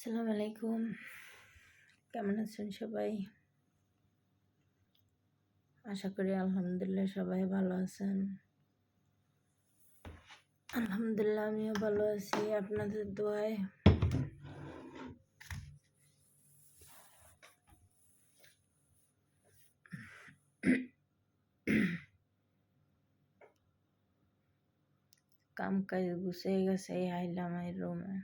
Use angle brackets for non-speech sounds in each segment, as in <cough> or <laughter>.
আসসালামু আলাইকুম কেমন আছেন সবাই? আশা করি আলহামদুলিল্লাহ সবাই ভালো আছেন। আলহামদুলিল্লাহ আমিও ভালো আছি। আপনাদের দোয়ায়? কাম কাজ গুছিয়ে গেছে আইলাম এই রুমে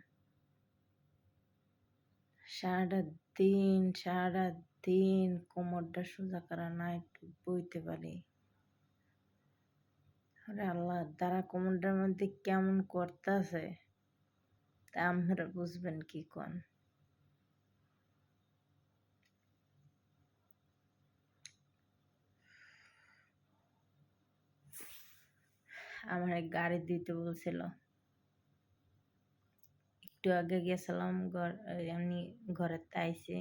সারাটা দিন সারা দিন কোমরটা সোজা করা না, একটু বইতে পারি। আরে আল্লাহ দ্বারা কোমরটার মধ্যে কেমন করতেছে? তা আপনারা বুঝবেন কি কন। আমার এক গাড়ি দিতে বলছিল। একটু আগে গেছিলাম ঘর এমনি ঘরের আইসি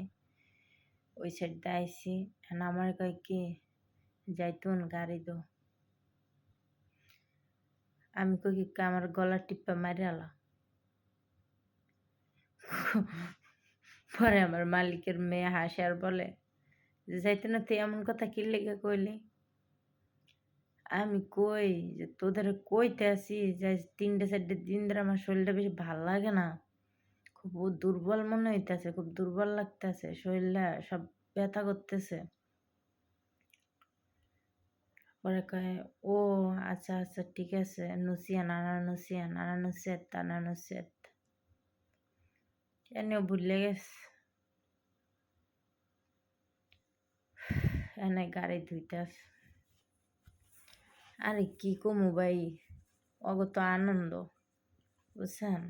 ওই সাইড দিয়ে আইসি আমার কয় কি, যাইতুন গাড়ি দো। আমি কই কি আমার গলা টিপ্পা মারি আলা? পরে আমার মালিকের মেয়ে হাসে আর বলে, যে যাইতে না তুই এমন কথা কি লেগে কইলি? আমি কই যে তোদের কইতে আসি যে তিনটে চারটে দিন ধরে আমার শরীরটা বেশি ভালো লাগে না। খুব দুর্বল মনে হইতেছে, খুব দুর্বল লাগতেছে, শরীরটা সব ব্যথা করতেছে। পরে কয়, ও আচ্ছা আচ্ছা ঠিক আছে, নুসিয়া, নানা নুসিয়া, নানা নুসিয়াত, তানা নুসিয়াত। এনেও ভুলে গেছে। <sighs> এনে গাড়ি ধুইতে আরে কি কমু ভাই অগত আনন্দ, বুঝছেন?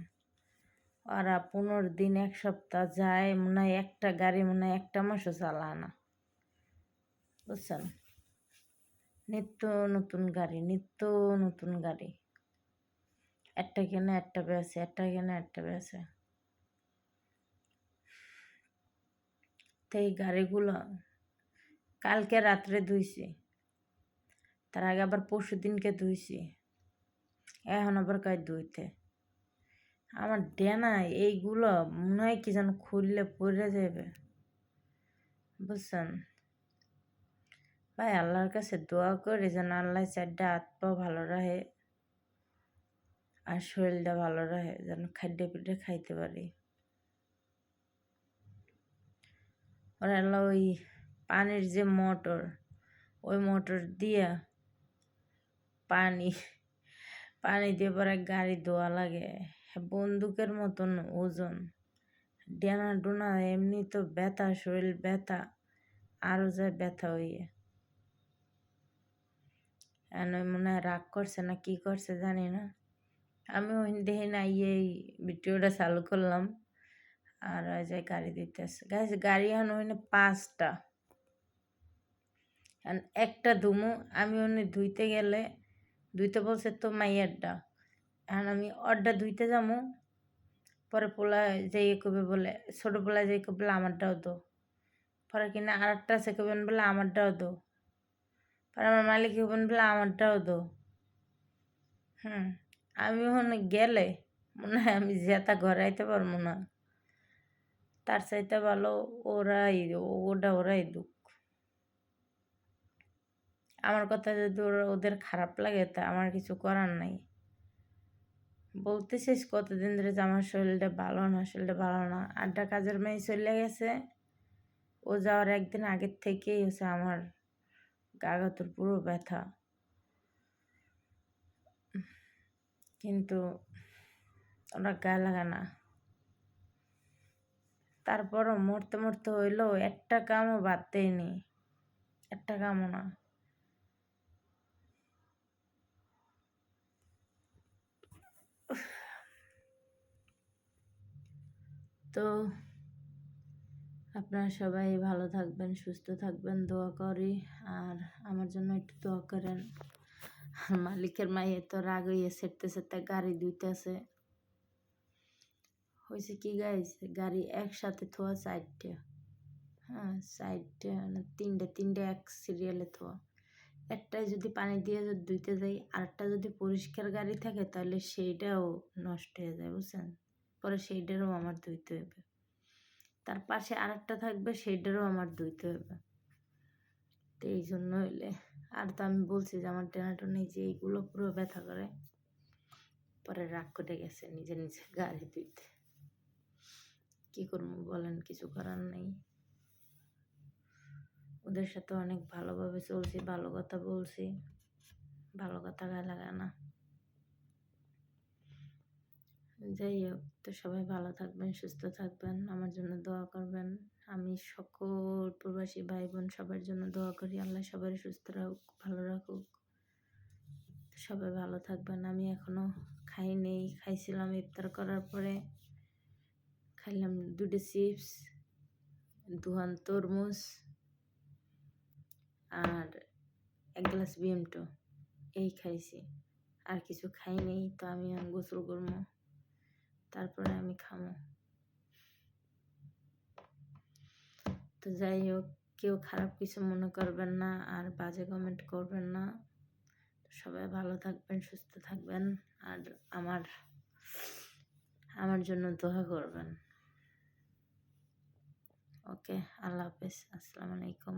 ওরা পনেরো দিন এক সপ্তাহ যায়, মনে হয় একটা গাড়ি, মনে হয় একটা মাসও চালায় না। বুঝছেন? নিত্য নতুন গাড়ি, নিত্য নতুন গাড়ি। একটা কেনে একটা বেছে একটা কেনে একটা বেছে তো এই গাড়িগুলো কালকে রাত্রে ধুইছি, তার আগে আবার পরশু দিনকে ধুইছি, এখন আবার কাজ ধুইতে? আমার ডেনা এইগুলো মনে হয় কি যেন খুললে পড়ে যাবে। বুঝছেন? ভাই, আল্লাহর কাছে দোয়া করি যেন আল্লাহ চারটা হাত ভালো রাখে আর শরীরটা ভালো রাখে, যেন খাদ্য পিঠে খাইতে পারি। ওরা ওই পানির যে মোটর, ওই মোটর দিয়া পানি পানি দিয়ে পরে গাড়ি ধোয়া লাগে। বন্দুকের মতন ওজন। ডেনা ডোনা এমনি তো ব্যথা, শরীর ব্যথা আরও যায় ব্যথা হইয়ে। মনে হয় রাগ করছে না কি করছে জানি না। আমি ওই দেখি না, এই ভিডিওটা চালু করলাম। আর ওই যে গাড়ি দিতেছে। গাছ গাড়ি এখন ওইখানে পাঁচটা। একটা ধুমু, আমি ওনে ধুইতে গেলে, ধুইতে বলছে তো মাইয়ারটা। এখন আমি অর্ডা ধুইতে যাব পরে পোলা যাই কবে বলে, ছোটো পোলা যাই বলে আমারটাও দো। পরে কিনা আর একটা সে কবেন বলে আমারটাও দো। পরে আমার মালিক হবেন বলে আমারটাও দো। হুম, আমি ওখানে গেলে মনে হয় আমি জেতা ঘরে আইতে পারব না। তার চাইতে ভালো ওরাই, ওটা ওরাই দুঃখ আমার কথা যদি ওদের খারাপ লাগে তা আমার কিছু করার নাই। বলতেছিস কতদিন ধরে যে আমার শরীরটা ভালো না, শরীরটা ভালো না। আড্ডা কাজের মেয়ে চলে গেছে। ও যাওয়ার একদিন আগের থেকেই হচ্ছে আমার গাগতর পুরো ব্যথা। কিন্তু ওরা গায়ে লাগা না। তারপরও মরতে মরতে হইলেও একটা কামও বাদ দেয়নি। একটা কামও না। তো আপনারা সবাই ভালো থাকবেন, সুস্থ থাকবেন, দোয়া করি। আর আমার জন্য একটু দোয়া করেন। মালিকের মাইয়ে তো রাগ হইয়ে সেরতে সেরতে গাড়ি দুইতেছে হয়েছে কি গাইছে গাড়ি একসাথে থোয়া চারটে। হ্যাঁ চারটে মানে তিনটে তিনটে এক সিরিয়ালে থোয়া। একটাই যদি পানি দিয়ে ধুইতে যাই, আরেকটা যদি পরিষ্কার গাড়ি থাকে, তাহলে সেইটাও নষ্ট হয়ে যায়, বুঝছেন? পরে সেইটারও আমার ধুইতে হবে। তার পাশে আরেকটা থাকবে সেইটারও আমার ধুইতে হবে। তো এই জন্য হইলে, আর তো আমি বলছি যে আমার টেনাটো নেই যে এইগুলো পুরো ব্যথা করে, পরে রাগ করে গেছে নিজে নিজে গাড়ি ধুইতে। কি করব বলেন, কিছু করার নেই। ওদের সাথে অনেক ভালোভাবে চলছি, ভালো কথা বলছি, ভালো কথা গায়ে লাগায় না। যাই হোক, তো সবাই ভালো থাকবেন, সুস্থ থাকবেন, আমার জন্য দোয়া করবেন। আমি সকল প্রবাসী ভাই বোন সবার জন্য দোয়া করি, আল্লাহ সবার সুস্থ রাখুক, ভালো রাখুক। সবাই ভালো থাকবেন। আমি এখনও খাই নেই, খাইছিলাম ইফতার করার পরে। খাইলাম দুটো চিপস, দুহান তরমুজ আর এক গ্লাস বিএমটো, এই খাইছি। আর কিছু খাই নেই, তো আমি গোসল করব। তারপরে আমি খামো। তো যাই হোক, কেউ খারাপ কিছু মনে করবেন না আর বাজে কমেন্ট করবেন না। সবাই ভালো থাকবেন, সুস্থ থাকবেন আর আমার আমার জন্য দোয়া করবেন। ওকে, আল্লাহ হাফেজ, আসসালামু আলাইকুম।